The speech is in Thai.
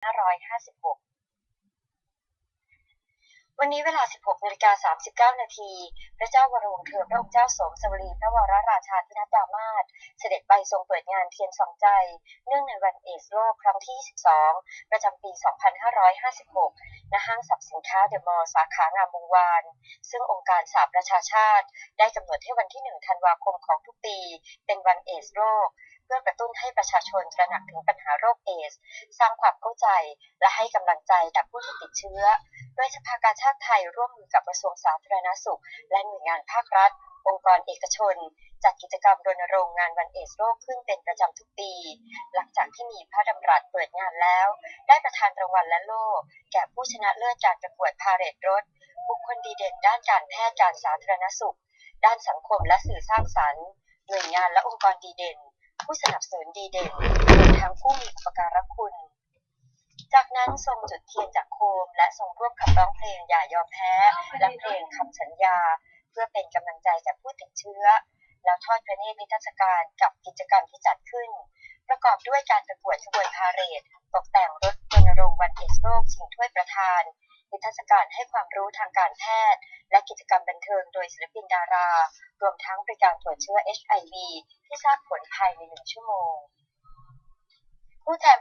2556 วันนี้เวลา 16นาฬิกา39 นาที พระเจ้าวรวงศ์เธอพระองค์เจ้าสมสวรีพระวรราชาธินัดามาศเสด็จไปทรงเปิดงานเทียนสองใจ เนื่องในวันเอสโลกครั้งที่ 22 ประจำปี 2556 ณ ห้างสรรพสินค้าเดอะมอลล์สาขางามวงวาน ซึ่งองค์การสหประชาชาติ ได้กำหนดให้วันที่ 1 ธันวาคมของทุกปี เป็นวันเอสโลก พื่อกระตุ้นให้ประชาชนตระหนักถึงปัญหาโรคเอดส์สร้างความเข้าใจ และให้กำลังใจกับผู้ที่ติดเชื้อ โดยสภากาชาติไทยร่วมมือกับกระทรวงสาธารณสุข และหน่วยงานภาครัฐ องค์กรเอกชน จัดกิจกรรมรณรงค์งานวันเอดส์โลกขึ้นเป็นประจำทุกปี หลังจากที่มีพระดำรัสเปิดงานแล้ว ได้ประทานรางวัลและโล่แก่ผู้ชนะเลิศการประกวดพาเหรดรถ บุคคลดีเด่นด้านการแพทย์การสาธารณสุข ด้านสังคมและสื่อสร้างสรรค์ หน่วยงานและองค์กรดีเด่น ผู้สนับสนุนดีเด่นรวมทั้งผู้มีอุปการะคุณ จากนั้นทรงจุดเทียนจากโคม และทรงร่วมขับร้องเพลงอย่ายอมแพ้ และเพลงคำสัญญา เพื่อเป็นกำลังใจแก่ผู้ติดเชื้อ แล้วทอดพระเนตรนิทรรศการกับกิจกรรมที่จัดขึ้น ประกอบด้วยการประกวดขบวนพาเหรดตกแต่งรถรณรงค์วันเอดส์โลกชิงถ้วยประธาน นิทรรศการให้ความรู้ทางการแพทย์ และกิจกรรมบันเทิงโดยศิลปินดารา รวมทั้งบริการตรวจเชื้อ HIV ที่ทราบผลภายในหนึ่งชั่วโมง ผู้แทน